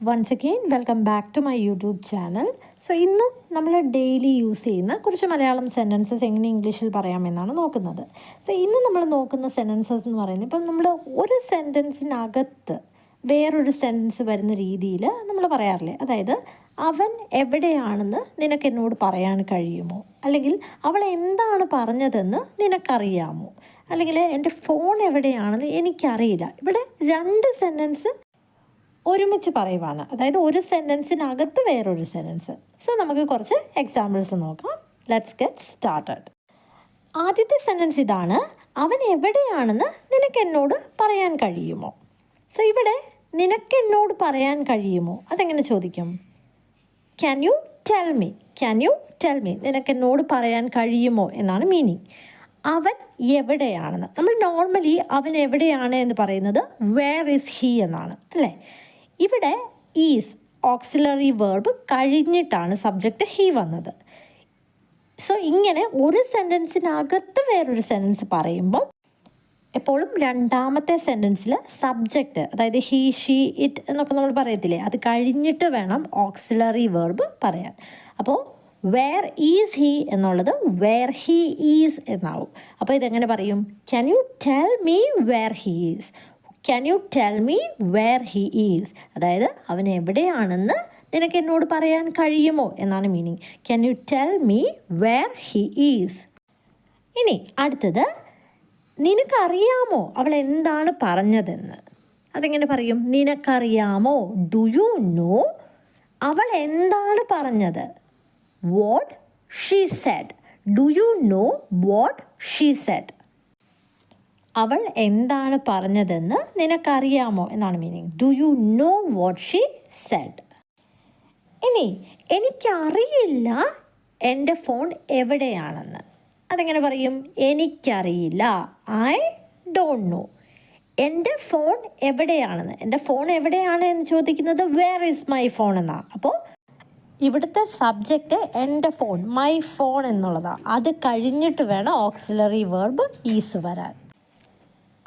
Once again welcome back to my YouTube channel so ഇന്നും നമ്മൾ daily use ചെയ്യുന്ന കുറച്ച് മലയാളം സെന്റൻസസ് എങ്ങനെ ഇംഗ്ലീഷിൽ പറയാമെന്നാണ് നോക്കുന്നത്. സോ ഇന്ന് നമ്മൾ നോക്കുന്ന സെന്റൻസസ് എന്ന് പറയുന്നത് ഇപ്പം നമ്മൾ ഒരു സെന്റൻസിനകത്ത് വേറൊരു സെന്റൻസ് വരുന്ന രീതിയിൽ നമ്മൾ പറയാറില്ലേ? അതായത് അവൻ എവിടെയാണെന്ന് നിനക്ക് എന്നോട് പറയാൻ കഴിയുമോ? അല്ലെങ്കിൽ അവൾ എന്താണ് പറഞ്ഞതെന്ന് നിനക്കറിയാമോ? അല്ലെങ്കിൽ എന്റെ ഫോൺ എവിടെയാണെന്ന് എനിക്കറിയില്ല. ഇവിടെ രണ്ട് സെന്റൻസ് ഒരുമിച്ച് പറയുവാണ്. അതായത് ഒരു സെന്റൻസിനകത്ത് വേറൊരു സെന്റൻസ് സോ നമുക്ക് കുറച്ച് എക്സാമ്പിൾസ് നോക്കാം. ലെറ്റ്സ് ഗെറ്റ് സ്റ്റാർട്ടഡ് ആദ്യത്തെ സെന്റൻസ് ഇതാണ്. അവൻ എവിടെയാണെന്ന് നിനക്ക് എന്നോട് പറയാൻ കഴിയുമോ? സോ ഇവിടെ നിനക്ക് എന്നോട് പറയാൻ കഴിയുമോ? അതെങ്ങനെ ചോദിക്കും? Can you tell me can you tell me നിനക്ക് എന്നോട് പറയാൻ കഴിയുമോ? എന്നാണ് മീനിങ് അവൻ എവിടെയാണെന്ന്? നമ്മൾ നോർമലി അവൻ എവിടെയാണ് എന്ന് പറയുന്നത് വേർ ഇസ് ഹീ എന്നാണ് അല്ലേ? ഇവിടെ ഈസ് ഓക്സിലറി വേർബ് കഴിഞ്ഞിട്ടാണ് സബ്ജക്റ്റ് ഹി വന്നത്. സോ ഇങ്ങനെ ഒരു സെന്റൻസിനകത്ത് വേറൊരു സെന്റൻസ് പറയുമ്പോൾ എപ്പോഴും രണ്ടാമത്തെ സെന്റൻസിൽ സബ്ജക്റ്റ് അതായത് ഹീ ഷീ ഇറ്റ് എന്നൊക്കെ നമ്മൾ പറയത്തില്ലേ? അത് കഴിഞ്ഞിട്ട് വേണം ഓക്സിലറി വേർബ് പറയാൻ. അപ്പോൾ വേർ ഈസ് ഹീ എന്നുള്ളത് വേർ ഹീ ഈസ് എന്നാവും. അപ്പോൾ ഇതെങ്ങനെ പറയും? Can you tell me where he is can you tell me where he is അതായത് അവൻ എവിടെയാണെന്ന് നിനക്ക് എന്നോട് പറയാൻ കഴിയുമോ? എന്നാണ് meaning can you tell me where he is ഇനി അടുത്തത് നിനക്കറിയാമോ അവൾ എന്താണ് പറഞ്ഞതെന്ന്? അതെങ്ങനെ പറയും? നിനക്കറിയാമോ? ഡു യു നോ അവൾ എന്താണ് പറഞ്ഞത്? What she said do you know what she said അവൾ എന്താണ് പറഞ്ഞതെന്ന് നിനക്കറിയാമോ എന്നാണ് meaning do you know what she said ഇനി എനിക്കറിയില്ല എന്റെ ഫോൺ എവിടെയാണെന്ന്. അതെങ്ങനെ പറയും? എനിക്കറിയില്ല. ഐ ഡോണ്ട് നോ എന്റെ ഫോൺ എവിടെയാണെന്ന്. എന്റെ ഫോൺ എവിടെയാണ് എന്ന് ചോദിക്കുന്നത്? വേർ ഈസ് മൈ ഫോൺ എന്നാണ് അപ്പോൾ ഇവിടുത്തെ സബ്ജക്റ്റ് എന്റെ ഫോൺ മൈ ഫോൺ എന്നുള്ളതാണ് അത് കഴിഞ്ഞിട്ട് വേണം ഓക്സിലറി വേർബ് ഈസ് വരാൻ.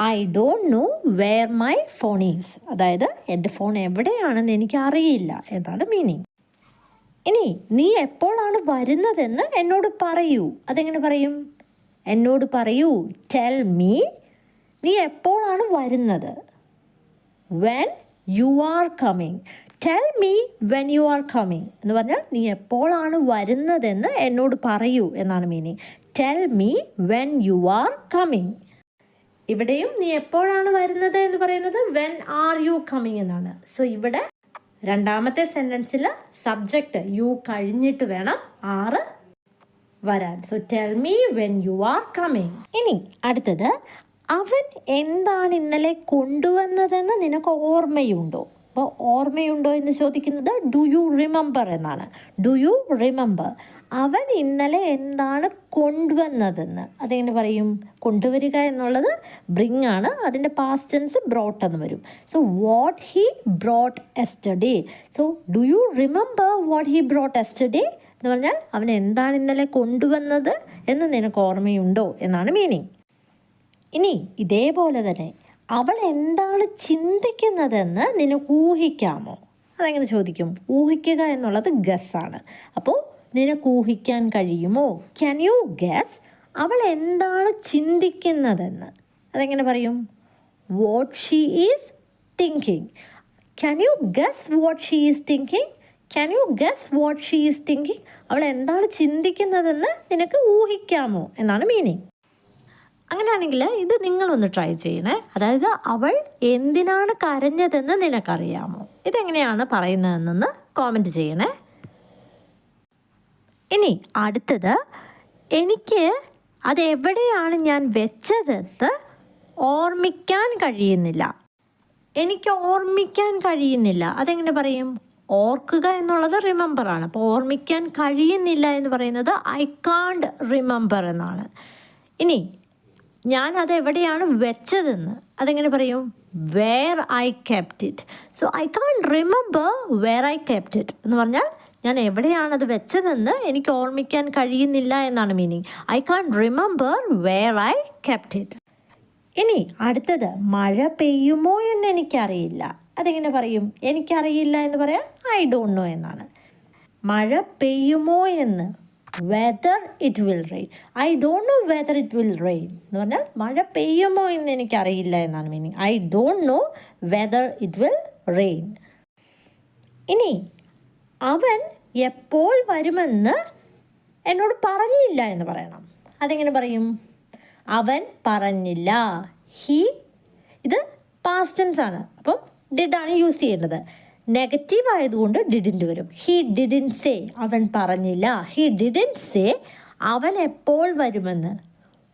I don't know where my phone is അതായത് എന്റെ ഫോൺ എവിടെയാണെന്ന് എനിക്ക് അറിയില്ല എന്നാണ് മീനിങ് ഇനി നീ എപ്പോഴാണ് വരുന്നതെന്ന് എന്നോട് പറയൂ. അതെങ്ങനെ പറയും? എന്നോട് പറയൂ ടെൽ മീ നീ എപ്പോഴാണ് വരുന്നത്? When you are coming tell me when you are coming എന്ന് പറഞ്ഞാൽ നീ എപ്പോഴാണ് വരുന്നതെന്ന് എന്നോട് പറയൂ. എന്നാണ് meaning tell me when you are coming ഇവിടെയും നീ എപ്പോഴാണ് വരുന്നത് എന്ന് പറയുന്നത് വെൻ ആർ യു കമ്മിങ് എന്നാണ്. സോ ഇവിടെ രണ്ടാമത്തെ സെന്റൻസിൽ സബ്ജക്റ്റ് യു കഴിഞ്ഞിട്ട് വേണം ആറ് വരാൻ. So tell me when you are coming ഇനി അടുത്തത് അവൻ എന്താണ് ഇന്നലെ കൊണ്ടുവന്നതെന്ന് നിനക്ക് ഓർമ്മയുണ്ടോ? അപ്പോൾ ഓർമ്മയുണ്ടോ എന്ന് ചോദിക്കുന്നത് ഡു യു റിമെമ്പർ എന്നാണ്. ഡു യു റിമെമ്പർ അവൻ ഇന്നലെ എന്താണ് കൊണ്ടുവന്നതെന്ന്. അതെങ്ങനെ പറയും? കൊണ്ടുവരിക എന്നുള്ളത് ബ്രിങ് ആണ്. അതിന്റെ പാസ്റ്റ് ടെൻസ് ബ്രോട്ട് എന്ന് വരും. So what he brought yesterday so do you remember what he brought yesterday എന്ന് പറഞ്ഞാൽ അവൻ എന്താണ് ഇന്നലെ കൊണ്ടുവന്നത് എന്ന് നിനക്ക് ഓർമ്മയുണ്ടോ? എന്നാണ് മീനിങ് ഇനി ഇതേപോലെ തന്നെ അവൾ എന്താണ് ചിന്തിക്കുന്നതെന്ന് നിനക്ക് ഊഹിക്കാമോ? അതെങ്ങനെ ചോദിക്കും? ഊഹിക്കുക എന്നുള്ളത് ഗസ്സാണ് അപ്പോൾ നിനക്ക് ഊഹിക്കാൻ കഴിയുമോ? ക്യാൻ യു ഗസ് അവൾ എന്താണ് ചിന്തിക്കുന്നതെന്ന്? അതെങ്ങനെ പറയും? What she is thinking can you guess what she is thinking can you guess what she is thinking അവൾ എന്താണ് ചിന്തിക്കുന്നതെന്ന് നിനക്ക് ഊഹിക്കാമോ? എന്നാണ് മീനിങ് അങ്ങനെയാണെങ്കിൽ ഇത് നിങ്ങളൊന്ന് ട്രൈ ചെയ്യണേ. അതായത് അവൾ എന്തിനാണ് കരഞ്ഞതെന്ന് നിനക്കറിയാമോ? ഇതെങ്ങനെയാണ് പറയുന്നതെന്നൊന്ന് കോമന്റ് ചെയ്യണേ. ഇനി അടുത്തത് എനിക്ക് അതെവിടെയാണ് ഞാൻ വെച്ചതെന്ന് ഓർമ്മിക്കാൻ കഴിയുന്നില്ല. എനിക്ക് ഓർമ്മിക്കാൻ കഴിയുന്നില്ല. അതെങ്ങനെ പറയും? ഓർക്കുക എന്നുള്ളത് റിമെമ്പർ ആണ്. അപ്പോൾ ഓർമ്മിക്കാൻ കഴിയുന്നില്ല എന്ന് പറയുന്നത് ഐ കാണ്ട് റിമെമ്പർ എന്നാണ്. ഇനി ഞാൻ അത് എവിടെയാണ് വെച്ചതെന്ന്. അതെങ്ങനെ പറയും? Where I kept it so I can't remember where I kept it എന്ന് പറഞ്ഞാൽ ഞാൻ എവിടെയാണത് വെച്ചതെന്ന് എനിക്ക് ഓർമ്മിക്കാൻ കഴിയുന്നില്ല എന്നാണ് meaning I can't remember where I kept it ഇനി അടുത്തത് മഴ പെയ്യുമോ എന്ന് എനിക്കറിയില്ല. അതെങ്ങനെ പറയും? എനിക്കറിയില്ല എന്ന് പറയാൻ ഐ ഡോണ്ട് നോ എന്നാണ്. മഴ പെയ്യുമോ എന്ന്. Whether it will rain I don't know whether it will rain എന്ന് പറഞ്ഞാൽ മഴ പെയ്യുമോ എന്ന് എനിക്കറിയില്ല എന്നാണ് meaning I don't know whether it will rain ഇനി അവൻ എപ്പോൾ വരുമെന്ന് എന്നോട് പറഞ്ഞില്ല എന്ന് പറയണം. അതെങ്ങനെ പറയും? അവൻ പറഞ്ഞില്ല. ഹീ ഇത് പാസ്റ്റൻസ് ആണ്. അപ്പം ഡിഡാണ് യൂസ് ചെയ്യേണ്ടത്. നെഗറ്റീവ് ആയതുകൊണ്ട് ഡിഡിന്റ് വരും. ഹി ഡിഡിൻ സേ അവൻ പറഞ്ഞില്ല. ഹി ഡിഡിൻ സേ അവൻ എപ്പോൾ വരുമെന്ന്.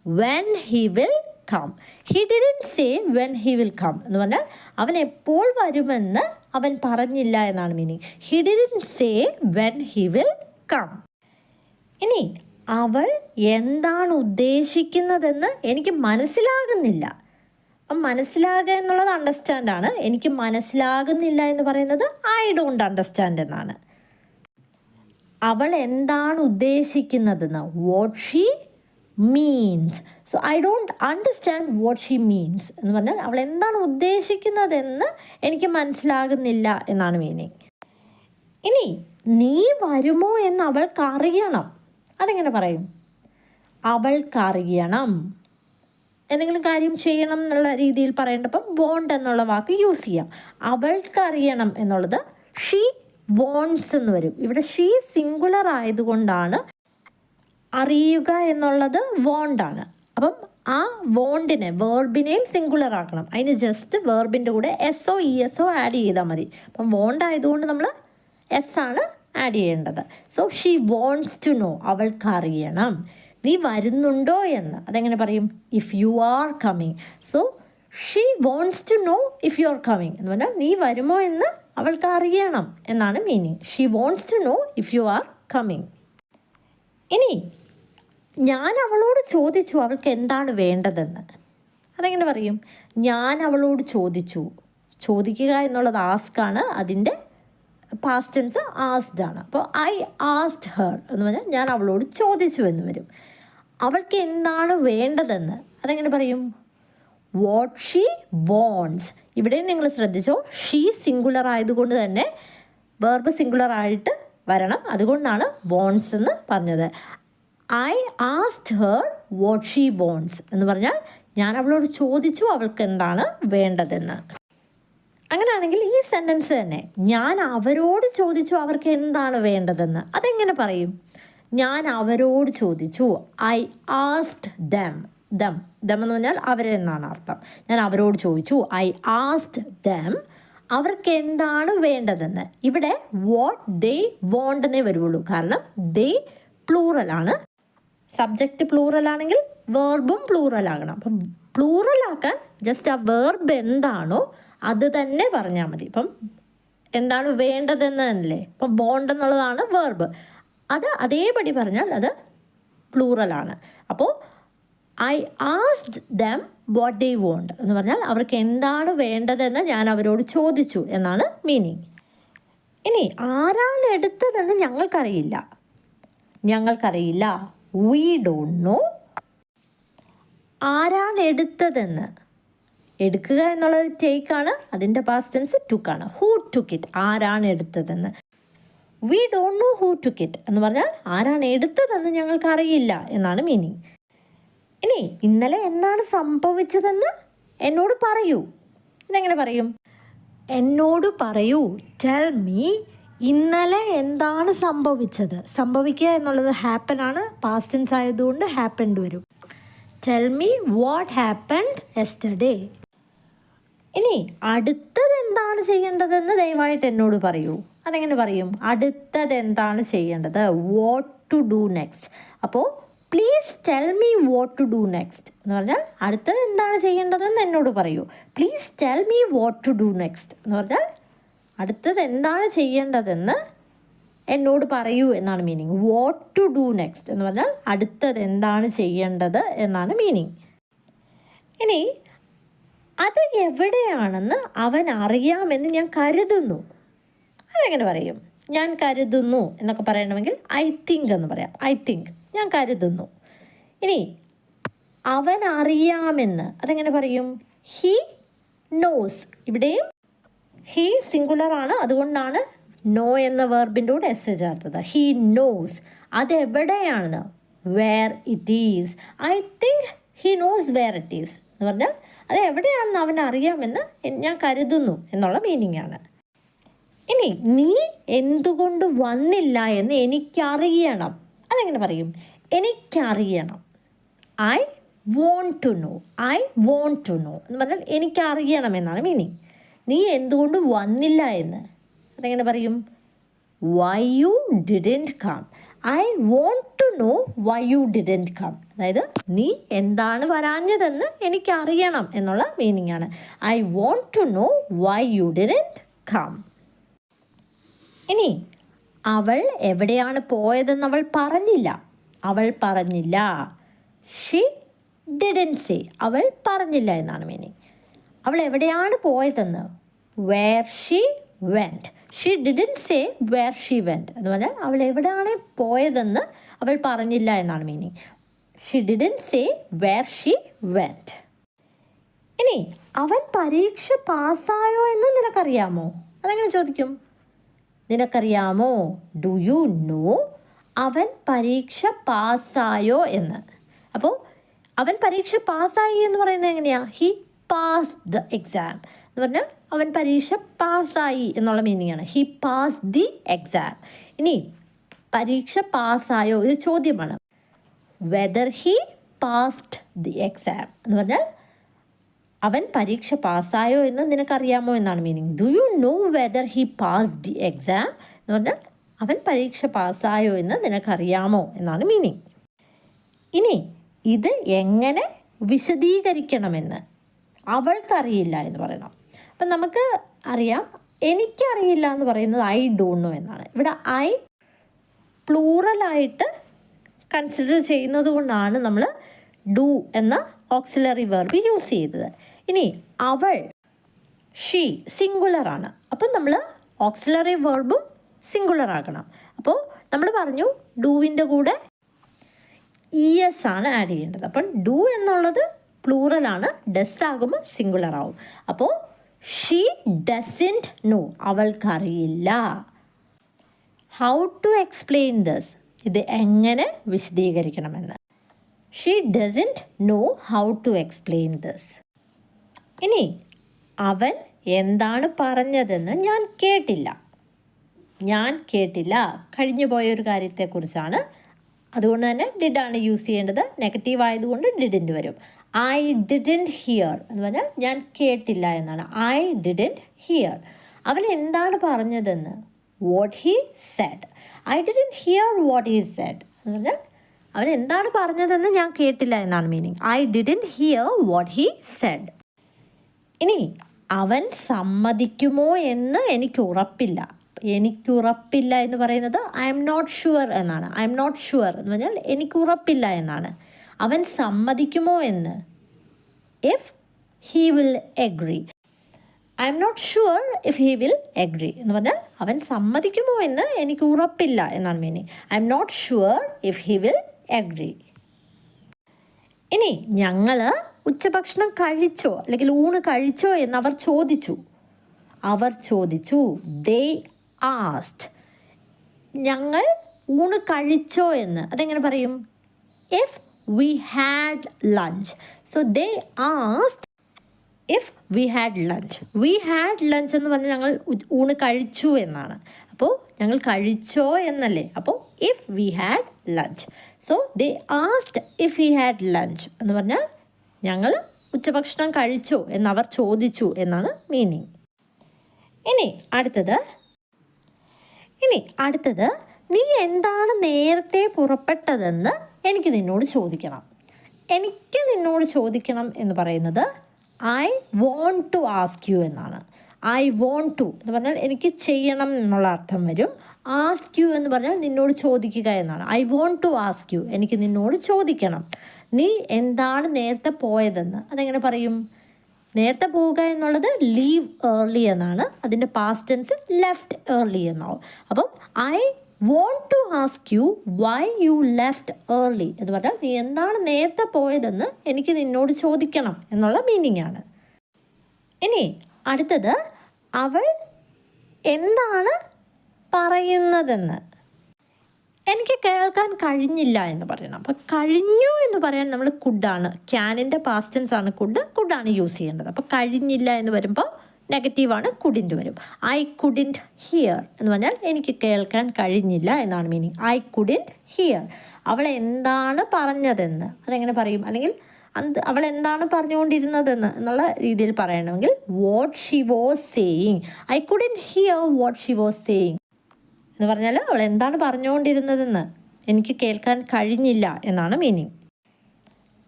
When he will come he didn't say when he will come എന്ന് പറഞ്ഞാൽ അവൻ എപ്പോൾ വരുമെന്ന് അവൻ പറഞ്ഞില്ല എന്നാണ് meaning he didn't say when he will come ഇനി അവൾ എന്താണ് ഉദ്ദേശിക്കുന്നതെന്ന് എനിക്ക് മനസ്സിലാകുന്നില്ല. മനസ്സിലാകുക എന്നുള്ളത് അണ്ടർസ്റ്റാൻഡ് ആണ്. എനിക്ക് മനസ്സിലാകുന്നില്ല എന്ന് പറയുന്നത് ഐ ഡോണ്ട് അണ്ടർസ്റ്റാൻഡ് എന്നാണ്. അവൾ എന്താണ് ഉദ്ദേശിക്കുന്നതെന്ന് what she means so I don't understand what she means എന്ന് പറഞ്ഞാൽ അവൾ എന്താണ് ഉദ്ദേശിക്കുന്നതെന്ന് എനിക്ക് മനസ്സിലാകുന്നില്ല എന്നാണ് മീനിങ് ഇനി നീ വരുമോ എന്ന് അവൾക്കറിയണം. അതെങ്ങനെ പറയും? അവൾക്കറിയണം. എന്തെങ്കിലും കാര്യം ചെയ്യണം എന്നുള്ള രീതിയിൽ പറയേണ്ടപ്പം ബോണ്ട് എന്നുള്ള വാക്ക് യൂസ് ചെയ്യാം. അവൾക്കറിയണം എന്നുള്ളത് ഷീ വോൺസ് എന്ന് വരും. ഇവിടെ ഷീ സിംഗുലർ ആയതുകൊണ്ടാണ് അറിയുക എന്നുള്ളത് വോണ്ടാണ് അപ്പം ആ വോണ്ടിനെ വേർബിനെയും സിംഗുലർ ആക്കണം. അതിന് ജസ്റ്റ് വേർബിന്റെ കൂടെ S O E S O add ചെയ്താൽ മതി. അപ്പം വോണ്ട് ആയതുകൊണ്ട് നമ്മൾ എസ് ആണ് ആഡ് ചെയ്യേണ്ടത്. So she wants to know അവൾക്ക് അറിയണം. നീ വരുന്നുണ്ടോ എന്ന്. അതെങ്ങനെ പറയും? If you are coming so she wants to know if you are coming എന്ന് പറഞ്ഞാൽ നീ വരുമോ എന്ന് അവൾക്ക് അറിയണം എന്നാണ് meaning she wants to know if you are coming ഇനി ഞാൻ അവളോട് ചോദിച്ചു അവൾക്ക് എന്താണ് വേണ്ടതെന്ന്. അതെങ്ങനെ പറയും? ഞാൻ അവളോട് ചോദിച്ചു. ചോദിക്കുക എന്നുള്ളത് ആസ്കാണ് അതിന്റെ പാസ്റ്റൻസ് ആസ്ഡ് ആണ്. അപ്പോൾ ഐ ആസ്ഡ് ഹേർ എന്ന് പറഞ്ഞാൽ ഞാൻ അവളോട് ചോദിച്ചു എന്ന് വരും. അവൾക്ക് എന്താണ് വേണ്ടതെന്ന്? അതെങ്ങനെ പറയും? വാട്ട് ഷീ വോൺസ് ഇവിടെയും നിങ്ങൾ ശ്രദ്ധിച്ചോ ഷീ സിംഗുലർ ആയതുകൊണ്ട് തന്നെ വേർബ് സിംഗുലർ ആയിട്ട് വരണം. അതുകൊണ്ടാണ് വോൺസ് എന്ന് പറഞ്ഞത്. I asked her what she wants എന്ന് പറഞ്ഞാൽ ഞാൻ അവളോട് ചോദിച്ചു അവൾക്ക് എന്താണ് വേണ്ടതെന്ന്. അങ്ങനെയാണെങ്കിൽ ഈ സെന്റൻസ് തന്നെ ഞാൻ അവരോട് ചോദിച്ചു അവർക്ക് എന്താണ് വേണ്ടതെന്ന്. അതെങ്ങനെ പറയും? ഞാൻ അവരോട് ചോദിച്ചു I asked them them them എന്ന് പറഞ്ഞാൽ അവരെന്നാണ് അർത്ഥം. ഞാൻ അവരോട് ചോദിച്ചു ഐ ആസ്റ്റ് ദം അവർക്ക് എന്താണ് വേണ്ടതെന്ന്? ഇവിടെ വാട്ട് ദേ വോണ്ടെന്നേ വരുള്ളൂ കാരണം ദേ പ്ലൂറലാണ് സബ്ജക്റ്റ് പ്ലൂറൽ ആണെങ്കിൽ വേർബും പ്ലൂറൽ ആകണം. അപ്പം പ്ലൂറൽ ആക്കാൻ ജസ്റ്റ് ആ വേർബ് എന്താണോ അത് തന്നെ പറഞ്ഞാൽ മതി. ഇപ്പം എന്താണ് വേണ്ടതെന്നല്ലേ ഇപ്പം ബോണ്ട് എന്നുള്ളതാണ് വേർബ് അത് അതേപടി പറഞ്ഞാൽ അത് പ്ലൂറലാണ് അപ്പോൾ I asked them what they want എന്ന് പറഞ്ഞാൽ അവർക്ക് എന്താണ് വേണ്ടതെന്ന് ഞാൻ അവരോട് ചോദിച്ചു എന്നാണ് മീനിങ് ഇനി ആരാണ് എടുത്തതെന്ന് ഞങ്ങൾക്കറിയില്ല. ഞങ്ങൾക്കറിയില്ല. വി ഡോണ്ട് നോ ആരാണ് എടുത്തതെന്ന്? എടുക്കുക എന്നുള്ളത് ടേക്കാണ് അതിന്റെ പാസ്റ്റൻസ് ടുക്കാണ് ഹൂ ടുക്ക് ഇറ്റ് ആരാണ് എടുത്തതെന്ന്? We don't know who took it എന്ന് പറഞ്ഞാൽ ആരാണ് എടുത്തതെന്ന് ഞങ്ങൾക്ക് അറിയില്ല എന്നാണ് മീനിങ് ഇനി ഇന്നലെ എന്താണ് സംഭവിച്ചതെന്ന് എന്നോട് പറയൂ. ഇതെങ്ങനെ പറയും? എന്നോട് പറയൂ ടെൽ മീ ഇന്നലെ എന്താണ് സംഭവിച്ചത്? സംഭവിക്കുക എന്നുള്ളത് ഹാപ്പൻ ആണ് പാസ്റ്റൻസ് ആയതുകൊണ്ട് ഹാപ്പൻഡ് വരും. Tell me what happened yesterday ഇനി അടുത്തത് എന്താണ് ചെയ്യേണ്ടതെന്ന് ദയവായിട്ട് എന്നോട് പറയൂ. അതെങ്ങനെ പറയും? അടുത്തത് എന്താണ് ചെയ്യേണ്ടത്? വാട്ട് ടു ഡു നെക്സ്റ്റ് അപ്പോൾ please tell me what to do next എന്ന് പറഞ്ഞാൽ അടുത്തത് എന്താണ് ചെയ്യേണ്ടതെന്ന് എന്നോട് പറയൂ. Please tell me what to do next എന്ന് പറഞ്ഞാൽ അടുത്തത് എന്താണ് ചെയ്യേണ്ടതെന്ന് എന്നോട് പറയൂ എന്നാണ് meaning what to do next എന്ന് പറഞ്ഞാൽ അടുത്തത് എന്താണ് ചെയ്യേണ്ടത് എന്നാണ് മീനിങ് ഇനി അത് എവിടെയാണെന്ന് അവൻ അറിയാമെന്ന് ഞാൻ കരുതുന്നു. അതെങ്ങനെ പറയും? ഞാൻ കരുതുന്നു എന്നൊക്കെ പറയണമെങ്കിൽ ഐ തിങ്ക് എന്ന് പറയാം. ഐ തിങ്ക് ഞാൻ കരുതുന്നു. ഇനി അവൻ അറിയാമെന്ന് അതെങ്ങനെ പറയും? ഹി നോസ് ഇവിടെയും ഹി സിംഗുലർ ആണ്. അതുകൊണ്ടാണ് നോ എന്ന വേർബിന്റെ കൂടെ എസ് ചേർത്തത്. He knows അതെവിടെയാണെന്ന്? Where it is I think he knows where it is എന്ന് പറഞ്ഞാൽ അത് എവിടെയാണെന്ന് അവൻ അറിയാമെന്ന് ഞാൻ കരുതുന്നു എന്നുള്ള മീനിങ് ആണ്. ഇനി നീ എന്തുകൊണ്ട് വന്നില്ല എന്ന് എനിക്കറിയണം. അതെങ്ങനെ പറയും? എനിക്കറിയണം. I want to know I want to know എന്ന് പറഞ്ഞാൽ എനിക്കറിയണം എന്നാണ് മീനിങ് നീ എന്തുകൊണ്ട് വന്നില്ല എന്ന്? അതെങ്ങനെ പറയും? Why you didn't come I want to know why you didn't come അതായത് നീ എന്താണ് വരാഞ്ഞതെന്ന് എനിക്കറിയണം എന്നുള്ള മീനിങ് ആണ്. I want to know why you didn't come ഇനി അവൾ എവിടെയാണ് പോയതെന്ന് അവൾ പറഞ്ഞില്ല. അവൾ പറഞ്ഞില്ല. ഷി ഡിഡൻ സേ അവൾ പറഞ്ഞില്ല എന്നാണ് മീനിങ് അവൾ എവിടെയാണ് പോയതെന്ന്? Where she went she didn't say where she went എന്ന് പറഞ്ഞാൽ അവൾ എവിടെയാണ് പോയതെന്ന് അവൾ പറഞ്ഞില്ല എന്നാണ് meaning she didn't say where she went ഇനി അവൻ പരീക്ഷ പാസ്സായോ എന്ന് നിനക്കറിയാമോ? അതെങ്ങനെ ചോദിക്കും? നിനക്കറിയാമോ? ഡു യു നോ അവൻ പരീക്ഷ പാസ്സായോ എന്ന്? അപ്പോൾ അവൻ പരീക്ഷ പാസ്സായി എന്ന് പറയുന്നത് എങ്ങനെയാ? ഹി പാസ് ദ എക്സാം എന്ന് പറഞ്ഞാൽ അവൻ പരീക്ഷ പാസ്സായി എന്നുള്ള മീനിങ് ആണ്. ഹി പാസ് ദി എക്സാം ഇനി പരീക്ഷ പാസ്സായോ ഇത് ചോദ്യമാണ്. Whether he passed the exam എന്ന് പറഞ്ഞാൽ അവൻ പരീക്ഷ പാസ്സായോ എന്ന് നിനക്കറിയാമോ എന്നാണ് meaning do you know whether he pass the exam എന്ന് പറഞ്ഞാൽ അവൻ പരീക്ഷ പാസ്സായോ എന്ന് നിനക്കറിയാമോ എന്നാണ് മീനിങ് ഇനി ഇത് എങ്ങനെ വിശദീകരിക്കണമെന്ന് അവൾക്കറിയില്ല എന്ന് പറയണം. അപ്പം നമുക്ക് അറിയാം എനിക്കറിയില്ല എന്ന് പറയുന്നത് ഐ ഡോണ്ട് നോ എന്നാണ്. ഇവിടെ ഐ പ്ലൂറലായിട്ട് കൺസിഡർ ചെയ്യുന്നത് കൊണ്ടാണ് നമ്മൾ ഡു എന്ന ഓക്സിലറി വെർബ് യൂസ് ചെയ്തത്. ഇനി അവൾ ഷീ സിംഗുലർ ആണ്. അപ്പം നമ്മൾ ഓക്സിലറി വേർബും സിംഗുലർ ആക്കണം അപ്പോൾ നമ്മൾ പറഞ്ഞു ഡൂവിന്റെ കൂടെ ഇ എസ് ആണ് ആഡ് ചെയ്യേണ്ടത്. അപ്പം ഡു എന്നുള്ളത് പ്ലൂറലാണ് ഡസ് ആകുമ്പോൾ സിംഗുലർ ആവും. അപ്പോൾ ഷീ ഡസിന്റ് നോ അവൾക്കറിയില്ല. ഹൗ ടു എക്സ്പ്ലെയിൻ ദസ് ഇത് എങ്ങനെ വിശദീകരിക്കണമെന്ന്? She doesn't know how to explain this ഇനി അവൻ എന്താണ് പറഞ്ഞതെന്ന് ഞാൻ കേട്ടില്ല. ഞാൻ കേട്ടില്ല. കഴിഞ്ഞു പോയ ഒരു കാര്യത്തെക്കുറിച്ചാണ്. അതുകൊണ്ട് തന്നെ ഡിഡാണ് യൂസ് ചെയ്യേണ്ടത്. നെഗറ്റീവ് ആയതുകൊണ്ട് ഡിഡിന്റ് വരും. ഐ ഡിഡന്റ് ഹിയർ എന്ന് പറഞ്ഞാൽ ഞാൻ കേട്ടില്ല എന്നാണ്. ഐ ഡിഡന്റ് ഹിയർ അവൻ എന്താണ് പറഞ്ഞതെന്ന്? What he said I didn't hear what he said എന്ന് പറഞ്ഞാൽ അവൻ എന്താണ് പറഞ്ഞതെന്ന് ഞാൻ കേട്ടില്ല എന്നാണ് meaning I didn't hear what he said ഇനി അവൻ സമ്മതിക്കുമോ എന്ന് എനിക്ക് ഉറപ്പില്ല. എനിക്കുറപ്പില്ല എന്ന് പറയുന്നത് ഐ എം നോട്ട് ഷുവർ എന്നാണ്. ഐ എം നോട്ട് ഷുവർ എന്ന് പറഞ്ഞാൽ എനിക്ക് ഉറപ്പില്ല എന്നാണ്. അവൻ സമ്മതിക്കുമോ എന്ന്? If he will agree I'm not sure if he will agree എന്ന് പറഞ്ഞാൽ അവൻ സമ്മതിക്കുമോ എന്ന് എനിക്ക് ഉറപ്പില്ല എന്നാണ് meaning I'm not sure if he will agree ഇനി ഞങ്ങൾ ഉച്ചഭക്ഷണം കഴിച്ചോ അല്ലെങ്കിൽ ഊണ് കഴിച്ചോ എന്ന് അവർ ചോദിച്ചു. അവർ ചോദിച്ചു ദേ ആസ്റ്റ് ഞങ്ങൾ ഊണ് കഴിച്ചോ എന്ന്. അതെങ്ങനെ പറയും? If we had lunch so they asked if we had lunch we had lunch എന്ന് പറഞ്ഞാൽ ഞങ്ങൾ ഊണ് കഴിച്ചു എന്നാണ്. അപ്പോൾ ഞങ്ങൾ കഴിച്ചോ എന്നല്ലേ? അപ്പോൾ if we had lunch so they asked if he had lunch എന്ന് പറഞ്ഞാൽ ഞങ്ങൾ ഉച്ചഭക്ഷണം കഴിച്ചോ എന്നവർ ചോദിച്ചു എന്നാണ് മീനിങ് ഇനി അടുത്തത്. ഇനി അടുത്തത് നീ എന്താണ് നേരത്തെ പുറപ്പെട്ടതെന്ന് എനിക്ക് നിന്നോട് ചോദിക്കണം. എനിക്ക് നിന്നോട് ചോദിക്കണം എന്ന് പറയുന്നത് I want to ask you എന്നാണ്. ഐ വോണ്ട് ടു എന്ന് പറഞ്ഞാൽ എനിക്ക് ചെയ്യണം എന്നുള്ള അർത്ഥം വരും. ആസ്ക് യു എന്ന് പറഞ്ഞാൽ നിന്നോട് ചോദിക്കുക എന്നാണ്. I want to ask you എനിക്ക് നിന്നോട് ചോദിക്കണം. നീ എന്താണ് നേരത്തെ പോയതെന്ന് അതെങ്ങനെ പറയും? നേരത്തെ പോവുക എന്നുള്ളത് ലീവ് ഏർലി എന്നാണ്. അതിന്റെ പാസ്റ്റ് ടെൻസ് ലെഫ്റ്റ് ഏർലി എന്നാവും. അപ്പം I want to ask you why you left early എന്ന് പറഞ്ഞാൽ നീ എന്താണ് നേരത്തെ പോയതെന്ന് എനിക്ക് നിന്നോട് ചോദിക്കണം എന്നുള്ള മീനിങ് ആണ്. ഇനി അടുത്തത് അവൾ എന്താണ് പറയുന്നതെന്ന്. എനിക്ക് കേൾക്കാൻ കഴിഞ്ഞില്ല എന്ന് പറയണം. അപ്പോൾ കഴിഞ്ഞു എന്ന് പറയാൻ നമ്മൾ കുഡാണ് ക്യാനിന്റെ പാസ്റ്റൻസ് ആണ് കുഡ് കുഡാണ് യൂസ് ചെയ്യേണ്ടത്. അപ്പോൾ കഴിഞ്ഞില്ല എന്ന് വരുമ്പോൾ നെഗറ്റീവാണ് കുഡിന്റ് വരും. ഐ കുഡിന്റ് ഹിയർ എന്ന് പറഞ്ഞാൽ എനിക്ക് കേൾക്കാൻ കഴിഞ്ഞില്ല എന്നാണ് മീനിങ് ഐ കുഡിന്റ് ഹിയർ അവൾ എന്താണ് പറഞ്ഞതെന്ന്. അതെങ്ങനെ പറയും? അല്ലെങ്കിൽ അത് അവൾ എന്താണ് പറഞ്ഞുകൊണ്ടിരുന്നതെന്ന് എന്നുള്ള രീതിയിൽ പറയണമെങ്കിൽ what she was saying I couldn't hear what she was saying എന്ന് പറഞ്ഞാൽ അവൾ എന്താണ് പറഞ്ഞുകൊണ്ടിരുന്നതെന്ന് എനിക്ക് കേൾക്കാൻ കഴിഞ്ഞില്ല എന്നാണ് മീനിങ്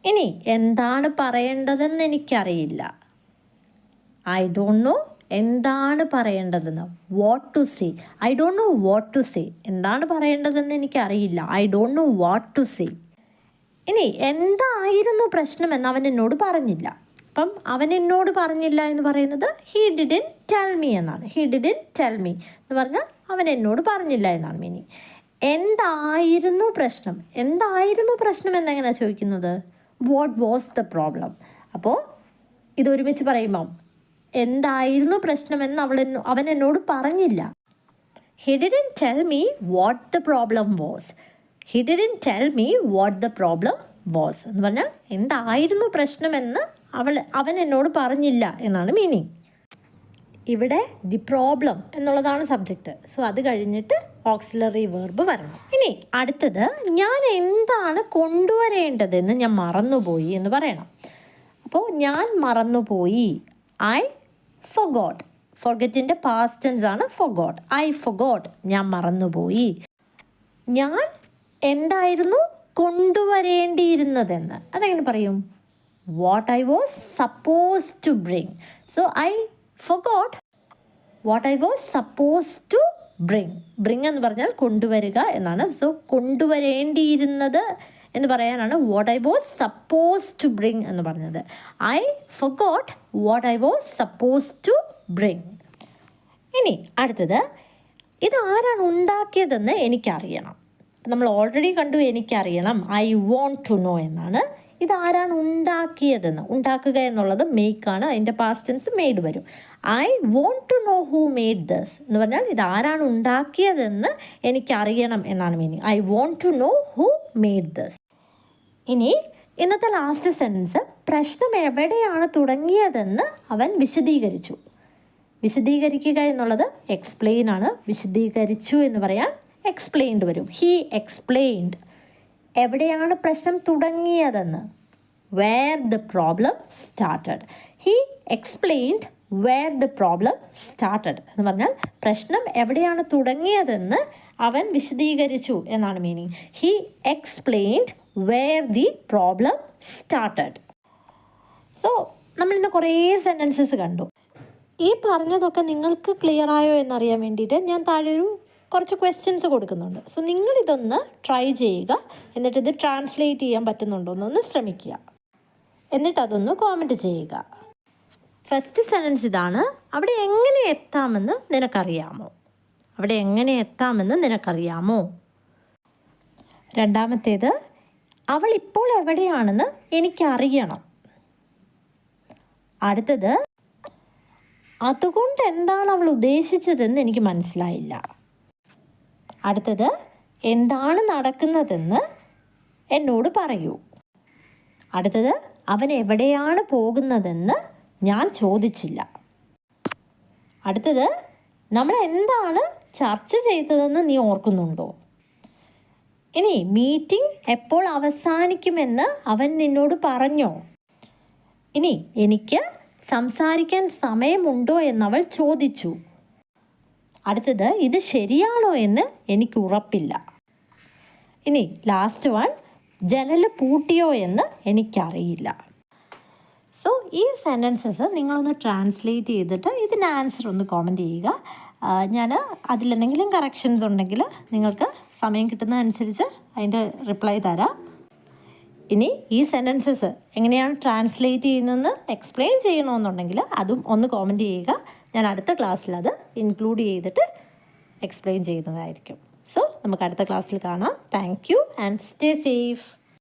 ഇനി എന്താണ് പറയേണ്ടതെന്ന് എനിക്കറിയില്ല. ഐ ഡോണ്ട് നോ എന്താണ് പറയേണ്ടതെന്ന്. What to say I don't know what to say എന്താണ് പറയേണ്ടതെന്ന് എനിക്കറിയില്ല. I don't know what to say ഇനി എന്തായിരുന്നു പ്രശ്നം എന്ന് അവൻ എന്നോട് പറഞ്ഞില്ല. അപ്പം അവൻ എന്നോട് പറഞ്ഞില്ല എന്ന് പറയുന്നത് ഹീ ഡിഡിൻ ടെൽ മീ എന്നാണ്. ഹീ ഡിഡിൻ ടെൽ മീ എന്ന് പറഞ്ഞാൽ അവൻ എന്നോട് പറഞ്ഞില്ല എന്നാണ് മീനി എന്തായിരുന്നു പ്രശ്നം? എന്തായിരുന്നു പ്രശ്നം എന്നെങ്ങനെയാണ് ചോദിക്കുന്നത്? വാട്ട് വാസ് ദ പ്രോബ്ലം അപ്പോൾ ഇത് ഒരുമിച്ച് പറയുമ്പം എന്തായിരുന്നു പ്രശ്നമെന്ന് അവൾ അവൻ എന്നോട് പറഞ്ഞില്ല. He didn't tell me what the problem was he didn't tell me what the problem was എന്ന് പറഞ്ഞാൽ എന്തായിരുന്നു പ്രശ്നമെന്ന് അവൾ അവൻ എന്നോട് പറഞ്ഞില്ല എന്നാണ് മീനിങ് ഇവിടെ ദി പ്രോബ്ലം എന്നുള്ളതാണ് സബ്ജക്റ്റ് സോ അത് കഴിഞ്ഞിട്ട് ഓക്സിലറി വേർബ് വരണം. ഇനി അടുത്തത് ഞാൻ എന്താണ് കൊണ്ടുവരേണ്ടതെന്ന് ഞാൻ മറന്നുപോയി എന്ന് പറയണം. അപ്പോൾ ഞാൻ മറന്നുപോയി. ഐ ഫൊഗോട്ട് ഫൊഗറ്റിന്റെ പാസ്റ്റ് ടെൻസ് ആണ് ഫൊഗോട്ട് ഐ ഫൊഗോട്ട് ഞാൻ മറന്നുപോയി. ഞാൻ എന്തായിരുന്നു കൊണ്ടുവരേണ്ടിയിരുന്നതെന്ന്? അതെങ്ങനെ പറയും? What I was suppose to bring so I forgot what I was suppose to bring bring എന്ന് പറഞ്ഞാൽ കൊണ്ടുവരിക എന്നാണ്. സോ കൊണ്ടുവരേണ്ടിയിരുന്നത് എന്ന് പറയാനാണ് what I was suppose to bring എന്ന് പറഞ്ഞത്. I forgot what I was suppose to bring ഇനി അടുത്തത് ഇത് ആരാണ് ഉണ്ടാക്കിയതെന്ന് എനിക്കറിയണം. നമ്മൾ ഓൾറെഡി കണ്ടു എനിക്കറിയണം ഐ വോണ്ട് ടു നോ എന്നാണ്. ഇതാരാണ് ഉണ്ടാക്കിയതെന്ന്. ഉണ്ടാക്കുക എന്നുള്ളത് മേക്കാണ് അതിന്റെ പാസ്റ്റൻസ് മെയ്ഡ് വരും. I want to know who made this എന്ന് പറഞ്ഞാൽ ഇതാരാണ് ഉണ്ടാക്കിയതെന്ന് എനിക്കറിയണം എന്നാണ് meaning I want to know who made this ഇനി ഇന്നത്തെ ലാസ്റ്റ് സെൻസ് പ്രശ്നം എവിടെയാണ് തുടങ്ങിയതെന്ന് അവൻ വിശദീകരിച്ചു. വിശദീകരിക്കുക എന്നുള്ളത് എക്സ്പ്ലെയിൻ ആണ്. വിശദീകരിച്ചു എന്ന് പറയാൻ എക്സ്പ്ലെയിൻഡ് വരും. ഹീ എക്സ്പ്ലെയിൻഡ് എവിടെയാണ് പ്രശ്നം തുടങ്ങിയതെന്ന്. Where the problem started he explained where the problem started എന്ന് പറഞ്ഞാൽ പ്രശ്നം എവിടെയാണ് തുടങ്ങിയതെന്ന് അവൻ വിശദീകരിച്ചു എന്നാണ് meaning he explained where the problem started so നമ്മളിന്ന് കുറേ സെന്റൻസസ് കണ്ടു. ഈ പറഞ്ഞതൊക്കെ നിങ്ങൾക്ക് ക്ലിയർ ആയോ എന്നറിയാൻ വേണ്ടിയിട്ട് ഞാൻ താഴെ ഒരു കുറച്ച് ക്വസ്റ്റ്യൻസ് കൊടുക്കുന്നുണ്ട്. സോ നിങ്ങളിതൊന്ന് ട്രൈ ചെയ്യുക. എന്നിട്ട് ഇത് ട്രാൻസ്ലേറ്റ് ചെയ്യാൻ പറ്റുന്നുണ്ടോ എന്നൊന്ന് ശ്രമിക്കുക. എന്നിട്ട് അതൊന്ന് കോമെന്റ് ചെയ്യുക. ഫസ്റ്റ് സെന്റൻസ് ഇതാണ്. അവിടെ എങ്ങനെ എത്താമെന്ന് നിനക്കറിയാമോ? അവിടെ എങ്ങനെ എത്താമെന്ന് നിനക്കറിയാമോ? രണ്ടാമത്തേത് അവൾ ഇപ്പോൾ എവിടെയാണെന്ന് എനിക്കറിയണം. അടുത്തത് അതുകൊണ്ട് എന്താണ് അവൾ ഉദ്ദേശിച്ചതെന്ന് എനിക്ക് മനസ്സിലായില്ല. അടുത്തത് എന്താണ് നടക്കുന്നതെന്ന് എന്നോട് പറയൂ. അടുത്തത് അവൻ എവിടെയാണ് പോകുന്നതെന്ന് ഞാൻ ചോദിച്ചില്ല. അടുത്തത് നമ്മൾ എന്താണ് ചർച്ച ചെയ്തതെന്ന് നീ ഓർക്കുന്നുണ്ടോ? ഇനി മീറ്റിംഗ് എപ്പോൾ അവസാനിക്കുമെന്ന് അവൻ നിന്നോട് പറഞ്ഞോ? ഇനി എനിക്ക് സംസാരിക്കാൻ സമയമുണ്ടോ എന്നവൾ ചോദിച്ചു. അടുത്തത് ഇത് ശരിയാണോ എന്ന് എനിക്ക് ഉറപ്പില്ല. ഇനി ലാസ്റ്റ് വൺ ജനൽ പൂട്ടിയോ എന്ന് എനിക്കറിയില്ല. സോ ഈ സെന്റൻസസ് നിങ്ങളൊന്ന് ട്രാൻസ്ലേറ്റ് ചെയ്തിട്ട് ഇതിന് ആൻസർ ഒന്ന് കോമന്റ് ചെയ്യുക. ഞാൻ അതിലെന്തെങ്കിലും കറക്ഷൻസ് ഉണ്ടെങ്കിൽ നിങ്ങൾക്ക് സമയം കിട്ടുന്നതനുസരിച്ച് അതിന്റെ റിപ്ലൈ തരാം. ഇനി ഈ സെന്റൻസസ് എങ്ങനെയാണ് ട്രാൻസ്ലേറ്റ് ചെയ്യുന്നതെന്ന് എക്സ്പ്ലെയിൻ ചെയ്യണമെന്നുണ്ടെങ്കിൽ അതും ഒന്ന് കോമന്റ് ചെയ്യുക. ഞാൻ അടുത്ത ക്ലാസ്സിൽ അത് ഇൻക്ലൂഡ് ചെയ്തിട്ട് എക്സ്പ്ലെയിൻ ചെയ്യുന്നതായിരിക്കും. സോ നമുക്ക് അടുത്ത ക്ലാസ്സിൽ കാണാം. Thank you and stay safe